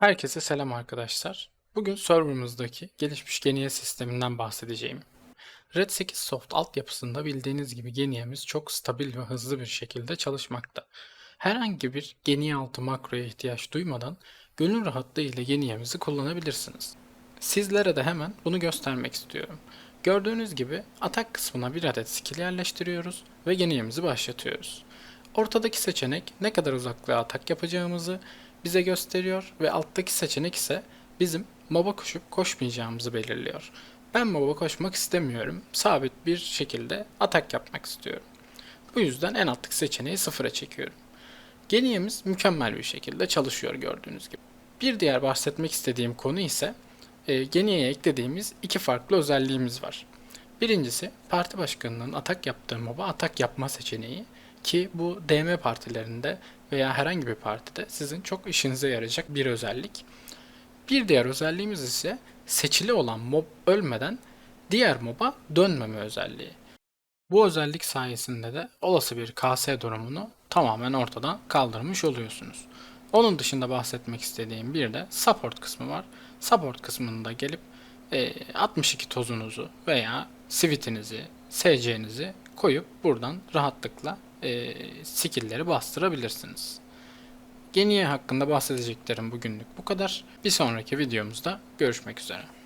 Herkese selam arkadaşlar. Bugün serverımızdaki gelişmiş Genie sisteminden bahsedeceğim. Red 8 Soft altyapısında bildiğiniz gibi Genie'miz çok stabil ve hızlı bir şekilde çalışmakta. Herhangi bir Genie altı makroya ihtiyaç duymadan gönül rahatlığı ile Genie'mizi kullanabilirsiniz. Sizlere de hemen bunu göstermek istiyorum. Gördüğünüz gibi atak kısmına bir adet skill yerleştiriyoruz ve Genie'mizi başlatıyoruz. Ortadaki seçenek ne kadar uzaklığa atak yapacağımızı bize gösteriyor ve alttaki seçenek ise bizim moba koşup koşmayacağımızı belirliyor. Ben moba koşmak istemiyorum. Sabit bir şekilde atak yapmak istiyorum. Bu yüzden en alttaki seçeneği sıfıra çekiyorum. Geniye'miz mükemmel bir şekilde çalışıyor gördüğünüz gibi. Bir diğer bahsetmek istediğim konu ise e, Geniye'ye eklediğimiz iki farklı özelliğimiz var. Birincisi parti başkanının atak yaptığı moba atak yapma seçeneği ki bu DM partilerinde veya herhangi bir partide sizin çok işinize yarayacak bir özellik. Bir diğer özelliğimiz ise seçili olan mob ölmeden diğer moba dönmeme özelliği. Bu özellik sayesinde de olası bir KS durumunu tamamen ortadan kaldırmış oluyorsunuz. Onun dışında bahsetmek istediğim bir de support kısmı var. Support kısmında gelip e, 62 tozunuzu veya sivitinizi, SC'nizi koyup buradan rahatlıkla e, skill'leri bastırabilirsiniz. Geniye hakkında bahsedeceklerim bugünlük bu kadar. Bir sonraki videomuzda görüşmek üzere.